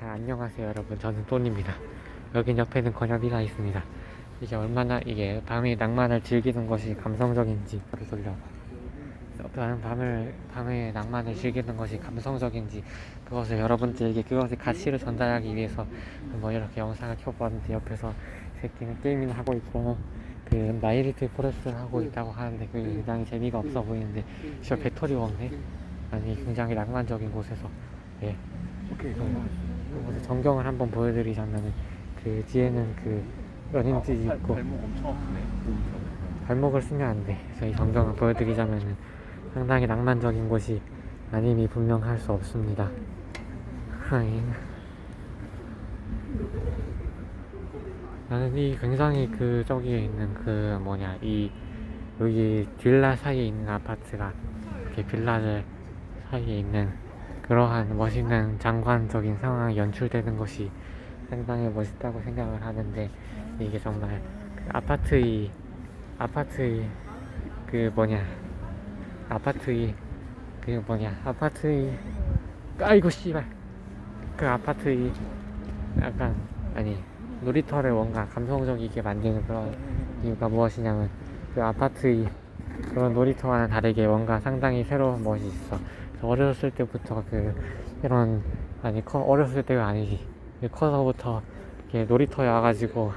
자, 안녕하세요 여러분. 저는 돈입니다. 여긴 옆에는 건엽이가 있습니다. 이게 얼마나 이게 밤의 낭만을 즐기는 것이 감성적인지 이렇게 돌려 밤- 밤을 밤의 낭만을 즐기는 것이 감성적인지 그것을 여러분들에게 그것의 가치를 전달하기 위해서 뭐 이렇게 영상을 켜봤는데 옆에서 이 새끼는 게임이나 하고 있고 그 마이리트 포레스트를 하고 있다고 하는데 그게 굉장히 재미가 없어 보이는데 저 배터리 없네? 아니 굉장히 낭만적인 곳에서. 예. 오케이. 그 곳의 전경을 한번 보여드리자면은 그 뒤에는 그 연인들이 있고 발목 엄청 아프네. 발목을 쓰면 안 돼. 그래서 이 전경을 보여드리자면은 상당히 낭만적인 곳이 아님이 분명할 수 없습니다. 하잉. 나는 이 굉장히 그 저기에 있는 그 뭐냐 이 여기 빌라 사이에 있는 아파트가 이렇게 빌라들 사이에 있는 그러한 멋있는 장관적인 상황이 연출되는 것이 상당히 멋있다고 생각을 하는데 이게 정말 그 아파트의 아파트의 그 뭐냐 아파트의 그 뭐냐 아파트의 아이고 씨발. 그 아파트의 약간 아니 놀이터를 뭔가 감성적이게 만드는 그런 이유가 무엇이냐면 그 아파트의 그런 놀이터와는 다르게 뭔가 상당히 새로운 멋이 있어 어렸을 때부터 그 이런 아니 커 어렸을 때가 아니지 커서부터 이렇게 놀이터에 와가지고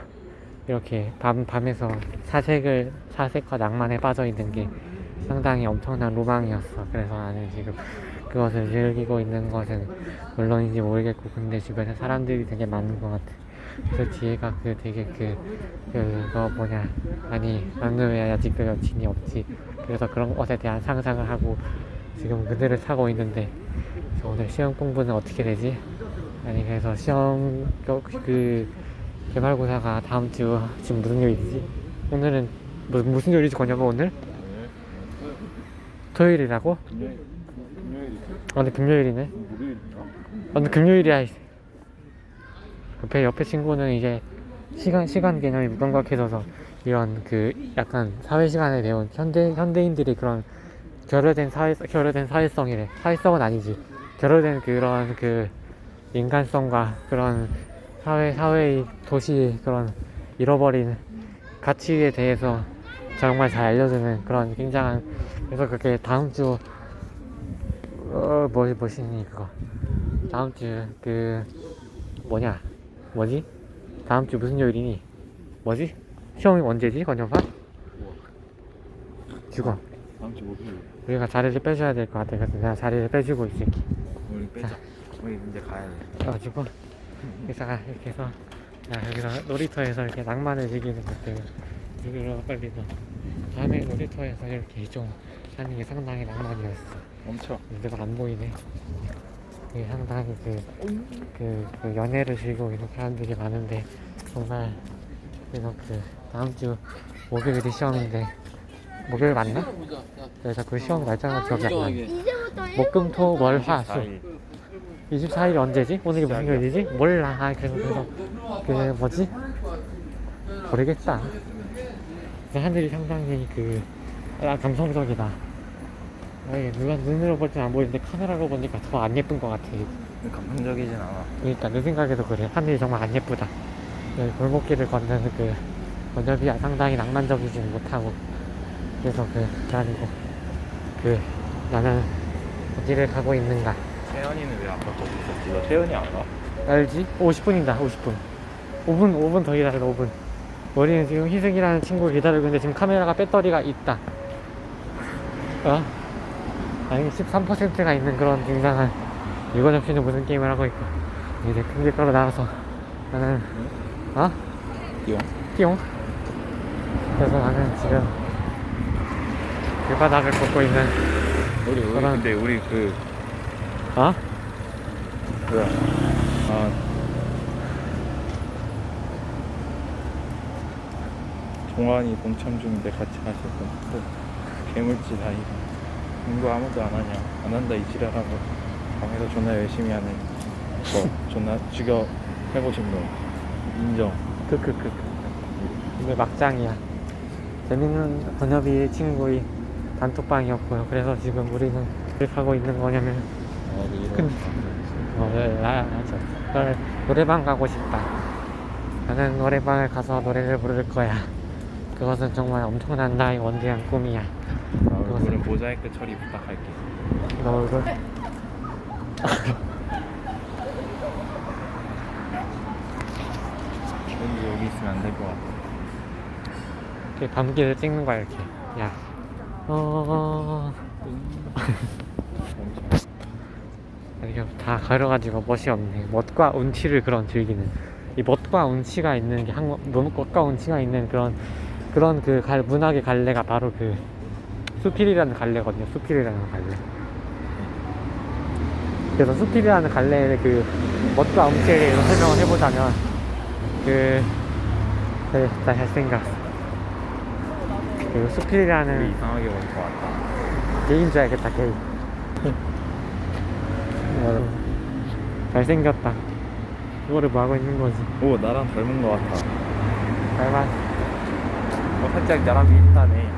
이렇게 밤 밤에서 사색을 사색과 낭만에 빠져 있는 게 상당히 엄청난 로망이었어. 그래서 나는 지금 그것을 즐기고 있는 것은 물론인지 모르겠고 근데 주변에 사람들이 되게 많은 것 같아. 그 뒤에가 그 되게 그 그거 뭐냐 아니 나는 왜 아직도 여친이 없지. 그래서 그런 것에 대한 상상을 하고 지금 그들을 타고 있는데 오늘 시험 공부는 어떻게 되지? 아니 그래서 시험 그- 그 개말고사가 다음 주 지금 무슨 요일이지? 오늘은 뭐, 무슨 요일이지 건여가 오늘? 토요일이라고? 금요일 아 근데 금요일이네? 아 근데 금요일이야 옆에 옆에 친구는 이제 시간 시간 개념이 무감각해져서 이런 그 약간 사회 시간에 배운 현대 현대인들이 그런 결여된 사회 결여된 사회성이래 사회성은 아니지 결여된 그런 그 인간성과 그런 사회 사회의 도시 그런 잃어버린 가치에 대해서 정말 잘 알려주는 그런 굉장한 그래서 그게 다음 주 어, 뭐, 뭐시니, 그거. 다음 주, 그, 뭐냐, 뭐지? 다음 주 무슨 요일이니? 뭐지? 시험이 언제지, 건영파? 죽어. 다음 주 목요일. 우리가 자리를 빼줘야 될 것 같아. 그래서 내가 자리를 빼주고 있을게. 우리 빼자. 우리 이제 가야 돼. 그래가지고, 그래서 이렇게 해서, 야, 여기서 놀이터에서 이렇게 낭만을 즐기는 것들, 이거 빨리 너, 다음에 놀이터에서 이렇게 좀 하는 게 상당히 낭만이었어. 멈춰. 내가 안 보이네. 이게 상당히 그, 그, 그 연애를 즐기고 있는 사람들이 많은데, 정말, 그래서 그, 다음 주 목요일이 시험인데, 목요일 맞나? 내가 그 시험 날짜가 기억이 안 나. 이제부터 목금, 토, 월, 화, 수. 4일. 24일이 언제지? 오늘이 무슨 요일이지? 몰라. 아, 그래서, 그래서, 그, 뭐지? 모르겠다. 그 하늘이 상당히 그, 아, 감성적이다. 아니, 누가 눈으로 볼 땐 안 보이는데 카메라로 보니까 더 안 예쁜 것 같아. 감성적이진 않아. 그러니까 내 생각에도 그래. 하늘이 정말 안 예쁘다. 여기 골목길을 걷는 그 번역이 상당히 낭만적이지는 못하고 그래서 그 그래가지고 그 나는 어디를 가고 있는가 태연이는 왜 아까 거기 있었지? 너 태연이 알아? 알지? 50분이다 50분 5분 5분 더 기다려 5분 우리는 지금 희승이라는 친구를 기다리고 있는데 지금 카메라가 배터리가 있다 어? 아니 13%가 있는 그런 굉장한 일곱 접시는 무슨 게임을 하고 있고 이제 큰 길가로 나가서 나는 어? 띠용. 띠용 그래서 나는 지금 길바닥을 걷고 있는 우리 우리 그럼- 근데 우리 그 어? 뭐야? 아 동환이 동참 중인데 같이 가실 분. 또 괴물짓 아이가. 공부 아무도 안 하냐? 안 한다 이 지랄하고 방에서 존나 열심히 하는 거 존나 죽여 해보신 분 인정. 크크크크 이게 막장이야 재밌는 번역이 친구의 단톡방이었고요 그래서 지금 우리는 왜 가고 있는 거냐면 어. 큰- 어, 네, 아, 아, 노래방 가고 싶다. 나는 노래방을 가서 노래를 부를 거야. 그것은 정말 엄청난 나의 원대한 꿈이야. 나 얼굴은 모자이크 처리 부탁할게. 너 얼굴. 왠지 여기 있으면 안 될 것 같아. 이렇게 밤길을 찍는 거야 이렇게. 야. 어. 다 가려가지고 멋이 없네. 멋과 운치를 그런 즐기는. 이 멋과 운치가 있는 게 한국 멋과 운치가 있는 그런 그런 그 갈, 문학의 갈래가 바로 그 수필이라는 갈래거든요. 수필이라는 갈래. 그래서 수필이라는 갈래의 그 멋과 운치에 대해서 설명을 해보자면 그 네, 나 잘생겼어. 그 우리 수필이라는 이상하게 멈춰 왔다. 게인 줄 알겠다 어, 잘생겼다. 이거를 뭐 하고 있는 거지? 오 나랑 닮은 것 같아. 닮았. 어, 살짝 나랑 비슷하네.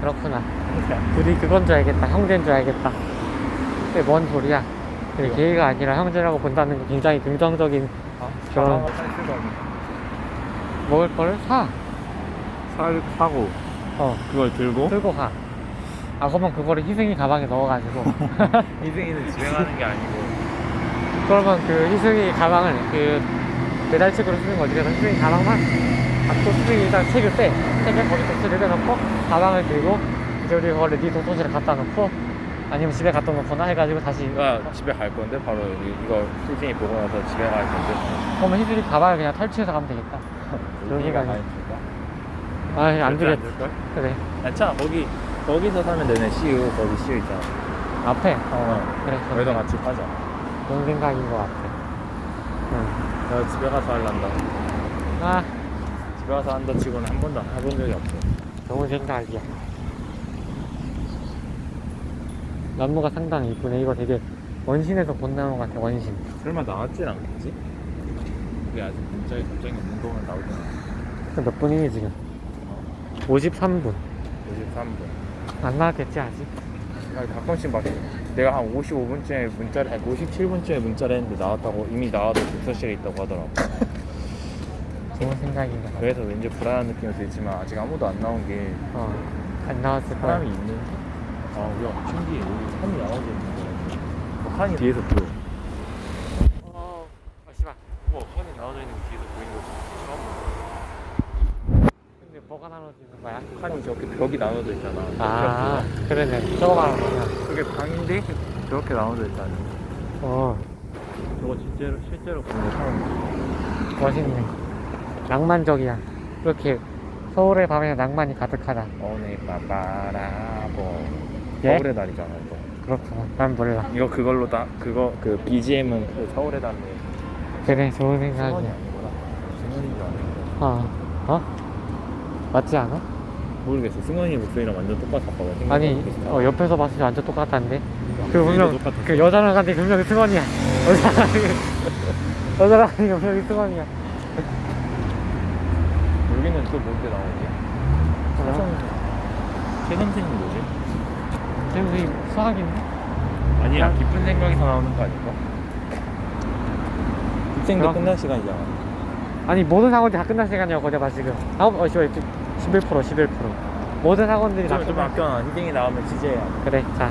그렇구나. 둘이 그건 줄 알겠다. 형제인 줄 알겠다. 근데 뭔 소리야? 근데 게이가 아니라 형제라고 본다는 게 굉장히 긍정적인 아, 없네. 먹을 거를 사. 살 사고 어, 그걸 들고 들고 가 아, 그러면 그거를 희승이 가방에 넣어가지고 희승이는 집에 가는 게 아니고 그러면 그 희승이 가방을 그 배달책으로 쓰는 거지. 그래서 희승이 가방만 갖고 희승이 일단 책을 빼. 책에 거기 도서를 빼놓고 가방을 들고 이제 우리 그거를 네 도서실에 갖다 놓고 아니면 집에 갖다 놓거나 해가지고 다시 나 집에 갈 건데 바로 여기 이거 희승이 보고 나서 집에 갈 건데 그러면 희승이 가방을 그냥 탈취해서 가면 되겠다. 여기가. 줄까? 아이 안. 줄걸? 그래 괜찮아 거기 거기서 사면 되네 CU 거기 CU 있잖아 앞에 어 그래 거기서 좋네. 같이 파자 그런 생각인 것 같아. 응. 나 집에 가서 할란다 아 집에 가서 한다 치고는 한 번도 해본 적이 없어 좋은 생각이야. 나무가 상당히 이쁘네. 이거 되게 원신에서 본 나무 같아. 원신. 설마 나왔진 않겠지? 그게 아직 문자에 답장이 없는 거만 나오잖아 몇 분이니 지금? 53분. 53분 안 나왔겠지 아직? 아니 가끔씩 막 내가 한 55분쯤에 문자를 아니 57분쯤에 문자를 했는데 나왔다고 이미 나와도 독서실에 있다고 하더라고 좋은 생각인 것 같아. 그래서 왠지 불안한 느낌이 들지만 아직 아무도 안 나온 게 어, 안 나왔을 거야. 사람이 있는지 아 우리가 신기해 여기 산이 나와져 있는 거야 뭐 산이 뒤에서 보여 어, 어, 씨발. 뭐 산이 나와져 있는 게 뒤에서 보이는 거지 뭐가 나눠지는 거야? 산이 저렇게 벽이 나눠져 있잖아 아, 그러네. 저거 말하는 거야. 그게 방인데 저렇게 나눠져 있다니 어, 저거 실제로 실제로 보는 거 처음 멋있네. 낭만적이야. 이렇게 서울의 밤에 낭만이 가득하다. 오늘 빠바라보 예? 서울의 달이잖아 이거 그렇구나. 난 몰라. 이거 그걸로 다 그거 그 BGM은 그 서울의 달인데 그래, 좋은 생각이야. 아니구나 승원인 줄 알았는데 어, 어? 맞지 않아? 모르겠어 승원이 목소리랑 완전 똑같아 봐봐 생각보다 아니, 비슷하다. 어, 옆에서 봤을 때 완전 똑같았는데. 그 목소리도 분명, 똑같았어. 그 여자랑 간데 분명히 승원이야. 여자랑, 여자랑 간데 분명히 승원이야. 여기는 또 뭔데 나오지? 어? 최 선생님 뭐지? 선생님 수학인데? 아니야 그냥- 깊은 생각에서 나오는 거 아닐까? 입생도 그럼- 끝날 시간이잖아 아니 모든 학원들이 다 끝날 시간이야 거제 봐 지금. 아홉 어 씨발 11% 11% 모든 학원들이 다 좀, 좀 끝날 아껴놔. 희생이 나오면 돼. 그래 자